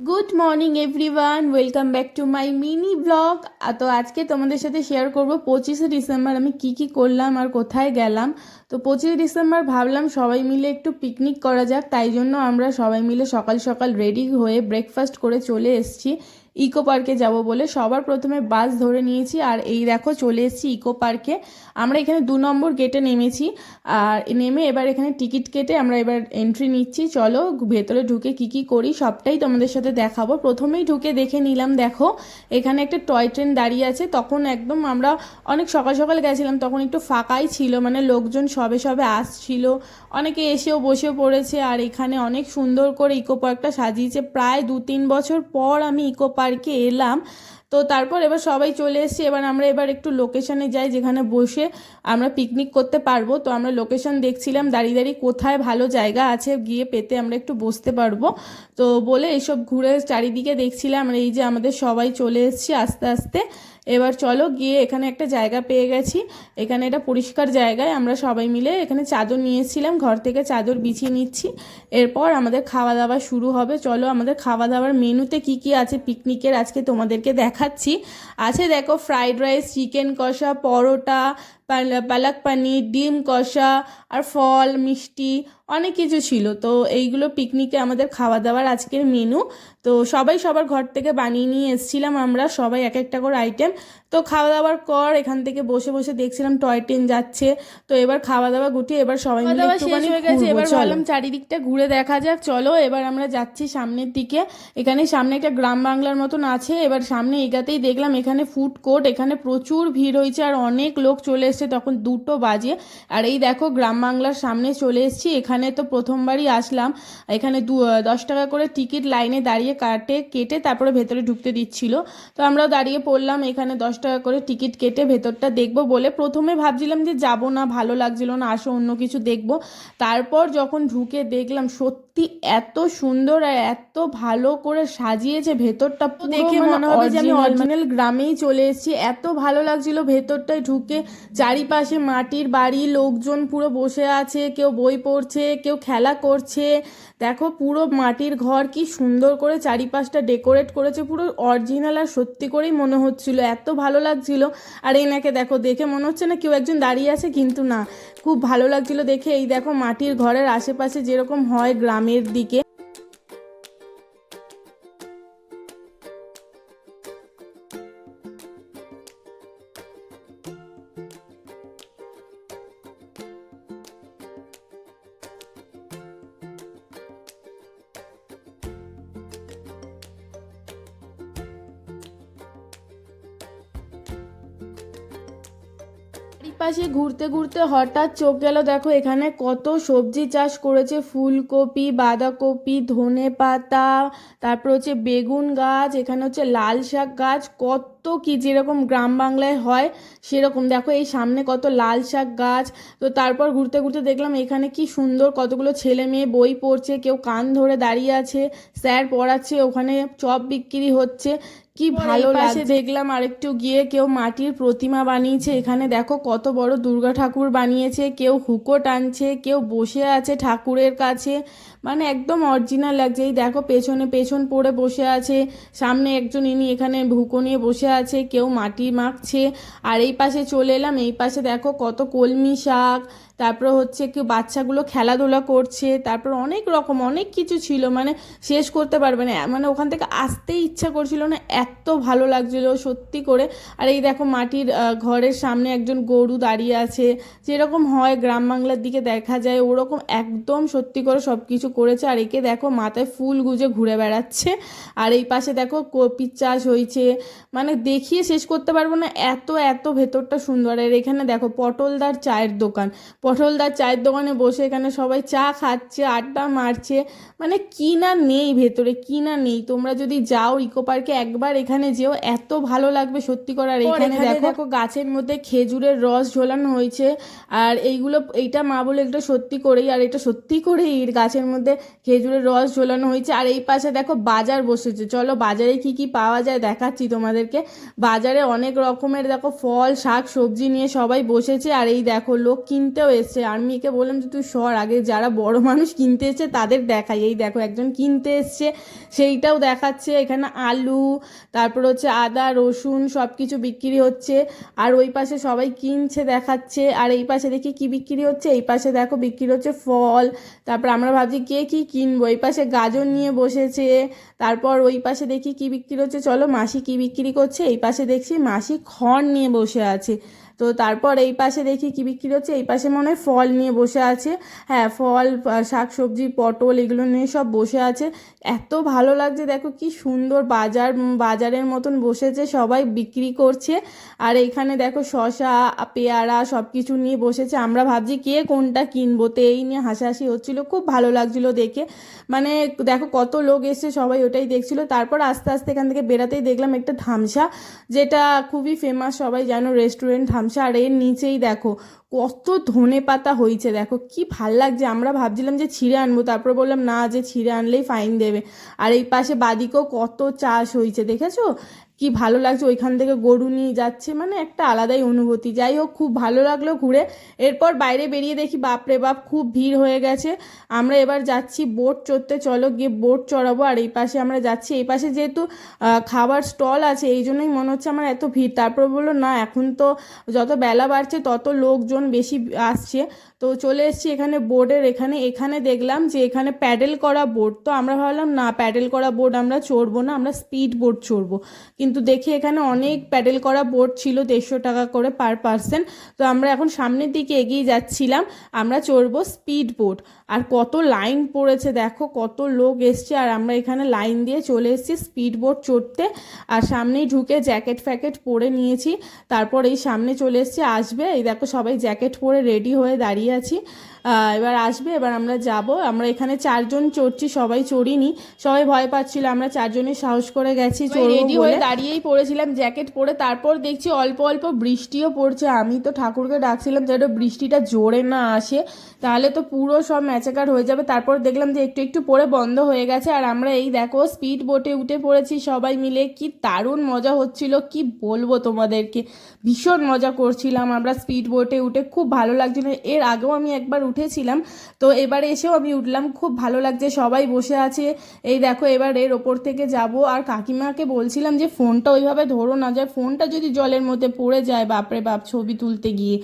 Good morning everyone welcome back to my mini blog তো আজকে তোমাদের সাথে শেয়ার করব পঁচিশে ডিসেম্বর আমি কি কি করলাম আর কোথায় গেলাম। তো পঁচিশে ডিসেম্বর ভাবলাম সবাই মিলে একটু পিকনিক করা যাক, তাই জন্য আমরা সবাই মিলে সকাল সকাল রেডি হয়ে ব্রেকফাস্ট করে চলে এসেছি ইকো পার্কে যাব বলে। সবার প্রথমে বাস ধরে নিয়েছি আর এই দেখো চলে এসেছি ইকো পার্কে আমরা এখানে দু নম্বর গেটে নেমেছি আর নেমে এবার এখানে টিকিট কেটে আমরা এবার এন্ট্রি নিচ্ছি। চলো ভেতরে ঢুকে কি কি করি সবটাই তোমাদের সাথে দেখাবো। প্রথমেই ঢুকে দেখে নিলাম দেখো এখানে একটা টয় ট্রেন দাঁড়িয়ে আছে। তখন একদম আমরা অনেক সকাল সকাল গেছিলাম, তখন একটু ফাঁকাই ছিল মানে লোকজন সবে সবে আসছিল। অনেকে এসেও বসে পড়েছে আর এখানে অনেক সুন্দর করে ইকো পার্কটা সাজিয়েছে। প্রায় দু তিন বছর পর আমি ইকো পার্কে এলাম। তো তারপর এবার সবাই চলে এসেছি এবার আমরা এবার একটু লোকেশনে যাই যেখানে বসে আমরা পিকনিক করতে পারব। তো আমরা লোকেশন দেখছিলাম, দাঁড়িয়ে দাঁড়িয়ে কোথায় ভালো জায়গা আছে গিয়ে পেতে আমরা একটু বসতে পারব। তো বলে এইসব ঘুরে চারিদিকে দেখছিলাম, আর এই যে আমাদের সবাই চলে এসেছি আস্তে আস্তে। এবার চলো গিয়ে এখানে একটা জায়গা পেয়ে গেছি। এখানে এটা পরিষ্কার জায়গায় আমরা সবাই মিলে এখানে চাদর নিয়েছিলাম, ঘর থেকে চাদর বিছিয়ে নিচ্ছি। এরপর আমাদের খাওয়া দাওয়া শুরু হবে। চলো আমাদের খাওয়া দাওয়ার মেনুতে কি কি আছে পিকনিকের আজকে তোমাদেরকে দেখাচ্ছি। আছে দেখো ফ্রাইড রাইস চিকেন কষা পরোটা পালক পানির ডিম কষা আর ফল মিষ্টি অনেক কিছু ছিল। তো এইগুলো পিকনিকে আমাদের খাওয়া দাওয়ার আজকের মেনু তো সবাই সবার ঘর থেকে বানিয়ে নিয়ে এসেছিলাম আমরা সবাই এক একটা করে আইটেম তো খাওয়া দাওয়ার পর এখান থেকে বসে বসে দেখছিলাম টয় ট্রেন যাচ্ছে। তো এবার খাওয়া দাওয়া গুটিয়ে এবার সবাই মিলে একটুখানি হয়ে গেছে এবার ভাবলাম চারিদিকটা ঘুরে দেখা যাক চলো এবার আমরা যাচ্ছি সামনের দিকে। এখানে সামনে একটা গ্রাম বাংলার মতন আছে এবার সামনে এগাতেই দেখলাম এখানে ফুড কোর্ট এখানে প্রচুর ভিড় হয়েছে আর অনেক লোক চলে এসেছে তখন দুটো বাজে। আর এই দেখো, গ্রাম বাংলার সামনে চলে এসেছি। এখানে তো প্রথমবারই আসলাম। এখানে দু দশ টাকা করে টিকিট লাইনে দাঁড়িয়ে কাটে, কেটে তারপরে ভেতরে ঢুকতে দিচ্ছিল। তো আমরাও দাঁড়িয়ে পড়লাম, এখানে দশ টাকা করে টিকিট কেটে ভেতরটা দেখব বলে। প্রথমে ভাবছিলাম যে যাব না, ভালো লাগছিল না, আসো অন্য কিছু দেখব। তারপর যখন ঢুকে দেখলাম, সত্যি এত সুন্দর আর এত ভালো করে সাজিয়েছে ভেতরটা দেখে মনে হবে যে আমি অরিজিনাল গ্রামেই চলে এসেছি। এত ভালো লাগছিল ভেতরটায় ঢুকে। চারিপাশে মাটির বাড়ি লোকজন পুরো বসে আছে কেউ বই পড়ছে কেউ খেলা করছে। দেখো পুরো মাটির ঘর কি সুন্দর করে চারিপাশটা ডেকোরেট করেছে। পুরো অরিজিনাল আর সত্যি করেই মনে হচ্ছিল। এত ভালো লাগছিল। আর এনাকে দেখো দেখে মনে হচ্ছে না কেউ একজন দাঁড়িয়ে আছে কিন্তু না। খুব ভালো লাগছিল দেখে। এই দেখো মাটির ঘরের আশেপাশে যেরকম হয় গ্রামের দিকে চারিপাশে ঘুরতে ঘুরতে হঠাৎ চোখ গেল, দেখো এখানে কত সবজি চাষ করেছে। ফুলকপি, বাঁধাকপি, ধনে পাতা, তারপর হচ্ছে বেগুন গাছ, এখানে হচ্ছে লাল শাক গাছ, কত কি যেরকম গ্রাম বাংলায় হয় সেরকম। দেখো এই সামনে কত লাল শাক গাছ। তো তারপর ঘুরতে ঘুরতে দেখলাম এখানে কি সুন্দর কতগুলো ছেলে মেয়ে বই পড়ছে, কেউ কান ধরে দাঁড়িয়ে আছে, স্যার পড়াচ্ছে, ওখানে চপ বিক্রি হচ্ছে। কি ভালো লাগছে। দেখলাম আরেকটু গিয়ে কেউ মাটির প্রতিমা বানিয়েছে। এখানে দেখো কত বড় দুর্গা ঠাকুর বানিয়েছে কেউ হুকো টানছে কেউ বসে আছে ঠাকুরের কাছে। মানে একদম অরিজিনাল লাগছে। এই দেখো পেছনে পেছন পড়ে বসে আছে। সামনে একজন ইনি এখানে হুকো নিয়ে বসে আছে কেউ মাটি মাখছে। আর এই পাশে চলে এলাম। এই পাশে দেখো কত কলমি শাক তারপর হচ্ছে কেউ বাচ্চাগুলো খেলাধুলা করছে। তারপর অনেক রকম অনেক কিছু ছিল। মানে শেষ করতে পারবে না। মানে ওখান থেকে আসতেই ইচ্ছা করছিল না। এত ভালো লাগছিল সত্যি করে। আর এই দেখো মাটির ঘরের সামনে একজন গরু দাঁড়িয়ে আছে। যেরকম হয় গ্রাম বাংলার দিকে দেখা যায়, ওরকম একদম সত্যি করে সব কিছু করেছে। আর একে দেখো মাথায় ফুল গুজে ঘুরে বেড়াচ্ছে। আর এই পাশে দেখো কপির চাষ হয়েছে। মানে দেখিয়ে শেষ করতে পারব না, এত এত ভেতরটা সুন্দর। আর এখানে দেখো পটলদার চায়ের দোকান। পটলদার চায়ের দোকানে বসে এখানে সবাই চা খাচ্ছে, আড্ডা মারছে। মানে কি না নেই ভেতরে, কি না নেই। তোমরা যদি যাও ইকো পার্কে একবার এখানে যেও এত ভালো লাগবে সত্যি করে। আর এখানে দেখো গাছের মধ্যে খেজুরের রস ঝোলানো হয়েছে। আর এইগুলো এইটা মা বলে এটা সত্যি করেই আর এটা সত্যি করেই এর গাছের মধ্যে খেজুরের রস ঝোলানো হয়েছে। আর এই পাশে দেখো বাজার বসেছে। চলো বাজারে কি কি পাওয়া যায় দেখাচ্ছি তোমাদেরকে। বাজারে অনেক রকমের দেখো ফল শাক সবজি নিয়ে সবাই বসেছে। আর এই দেখো লোক কিনতেও এসছে। আর মেয়েকে বললাম যে তুই সর আগে যারা বড় মানুষ কিনতে এসছে তাদের দেখাই। এই দেখো একজন কিনতে এসছে সেইটাও দেখাচ্ছে। এখানে আলু তারপর হচ্ছে আদা, রসুন সব কিছু বিক্রি হচ্ছে। আর ওই পাশে সবাই কিনছে, দেখাচ্ছে। আর এই পাশে দেখি কি বিক্রি হচ্ছে? এই পাশে দেখো বিক্রি হচ্ছে ফল। তারপর আমরা ভাবছি কে কি কিনবো? এই পাশে গাজর নিয়ে বসেছে। তারপর ওই পাশে দেখি কি বিক্রি হচ্ছে? চলো মাসি কি বিক্রি করছে? এই পাশে দেখছি মাসি খড় নিয়ে বসে আছে। তো তারপর এই পাশে দেখি কি বিক্রি হচ্ছে, এই পাশে মনে হয় ফল নিয়ে বসে আছে। হ্যাঁ ফল শাক সবজি পটল এগুলো নিয়ে সব বসে আছে। এত ভালো লাগছে, দেখো কি সুন্দর বাজার বাজারের মতন বসেছে, সবাই বিক্রি করছে। আর এখানে দেখো শশা পেয়ারা সব কিছু নিয়ে বসেছে। আমরা ভাবছি কে কোনটা কিনবো, তো এই নিয়ে হাসাহাসি হচ্ছিল, খুব ভালো লাগছিল দেখে। মানে দেখো কত লোক এসছে, সবাই ওটাই দেখছিল। তারপর আস্তে আস্তে এখান থেকে বেরাতেই দেখলাম একটা ধামসা, যেটা খুবই ফেমাস সবাই জানো রেস্টুরেন্ট ধামসা। আর এর নিচেই দেখো। কত ধনে পাতা হয়েছে, দেখো। কি ভালো লাগছে। আমরা ভাবছিলাম যে ছিঁড়ে আনব, তারপর বললাম, না, যে ছিঁড়ে আনলেই ফাইন দেবে। আর এই পাশে বাদিকেও কত চাষ হয়েছে, দেখেছ? কি ভালো লাগছে। ওইখান থেকে গরু নিয়ে যাচ্ছে মানে একটা আলাদাই অনুভূতি। যাই হোক, খুব ভালো লাগল ঘুরে। এরপর বাইরে বেরিয়ে দেখি, বাপরে বাপ, খুব ভিড় হয়ে গেছে। আমরা এবার যাচ্ছি বোট চড়তে। চলো গিয়ে বোট চড়াবো। আর এই পাশে আমরা যাচ্ছি। এই পাশে যেহেতু খাবার স্টল আছে, এই জন্যই মনে হচ্ছে আমার এত ভিড়। তারপর বলল, না, এখন তো যত বেলা বাড়ছে, তত লোকজন বেশি আসছে। তো চলে এসেছি এখানে বোর্ডের এখানে এখানে দেখলাম যে এখানে প্যাডেল করা বোর্ড তো আমরা ভাবলাম, না প্যাডেল করা বোর্ড আমরা চড়বো না, আমরা স্পিড বোর্ড চড়বো। কিন্তু দেখি এখানে অনেক প্যাডেল করা বোর্ড ছিল, দেড়শো টাকা করে পার পার্সন তো আমরা এখন সামনের দিকে এগিয়ে যাচ্ছিলাম, আমরা চড়বো স্পিড বোট আর কত লাইন পড়েছে, দেখো, কত লোক এসছে। আর আমরা এখানে লাইন দিয়ে চলে এসেছি স্পিড বোট চড়তে। আর সামনেই ঢুকে জ্যাকেট ফ্যাকেট পরে নিয়েছি। তারপর এই সামনে চলে এসেছি, আসবে। এই দেখো সবাই জ্যাকেট পরে রেডি হয়ে দাঁড়িয়ে আছি। আহ, এবার আসবে এবার আমরা যাব। আমরা এখানে চারজন চড়ছি সবাই চড়িনি। সবাই ভয় পাচ্ছিল আমরা চারজনই সাহস করে গেছি রেডি হয়ে দাঁড়িয়েই পড়েছিলাম জ্যাকেট পরে তারপর দেখছি অল্প অল্প বৃষ্টিও পড়ছে। আমি তো ঠাকুরকে ডাকছিলাম যেন বৃষ্টিটা জোরে না আসে তাহলে তো পুরো সব ম্যাচাকার হয়ে যাবে। তারপর দেখলাম যে একটু একটু পরে বন্ধ হয়ে গেছে। আর আমরা এই দেখো স্পিড বোটে উঠে পড়েছি সবাই মিলে। কি দারুণ মজা হচ্ছিল কি বলব তোমাদেরকে? ভীষণ মজা করছিলাম আমরা স্পিড বোটে উঠে। খুব ভালো লাগছিল। এর আগেও আমি একবার উঠেছিলাম। তো এবারে এসেও আমি উঠলাম। খুব ভালো লাগছে সবাই বসে আছে। এই দেখো এবার এর ওপর থেকে যাব। আর কাকিমাকে বলছিলাম যে ফোনটা ওইভাবে ধরো না যায় ফোনটা যদি জলের মধ্যে পড়ে যায় বাপরে বাপ ছবি তুলতে গিয়ে।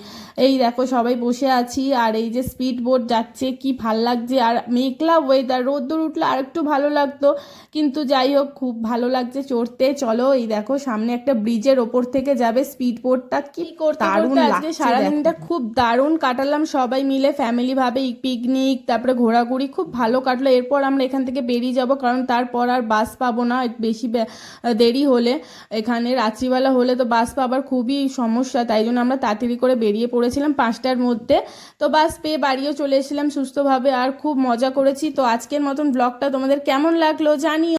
এই দেখো সবাই বসে আছি। আর এই যে স্পিড বোট যাচ্ছে কি ভালো লাগছে। আর মেঘলা ওয়েদার রোদ্দুর উঠলে আর একটু ভালো লাগতো। কিন্তু যাই হোক খুব ভালো লাগছে চড়তে। চলো এই দেখো সামনে একটা ব্রিজের ওপর থেকে যাবে স্পিড বোটটা কি করতে দারুণ লাগছে সারাদিনটা খুব দারুণ কাটালাম সবাই মিলে ফ্যামিলি ভাবে পিকনিক তারপরে ঘোরাঘুরি খুব ভালো কাটলো। এরপর আমরা এখান থেকে বেরিয়ে যাব, কারণ তারপর আর বাস পাবো না বেশি দেরি হলে। এখানে রাত্রিবেলা হলে তো বাস পাবার খুবই সমস্যা, তাই জন্য আমরা তাড়াতাড়ি করে বেরিয়ে পড়েছিলাম পাঁচটার মধ্যে। তো বাস পেয়ে বাড়িও চলে এসেছিলাম সুস্থভাবে, আর খুব মজা করেছি। তো আজকের মতন ব্লগটা তোমাদের কেমন লাগল জানিও।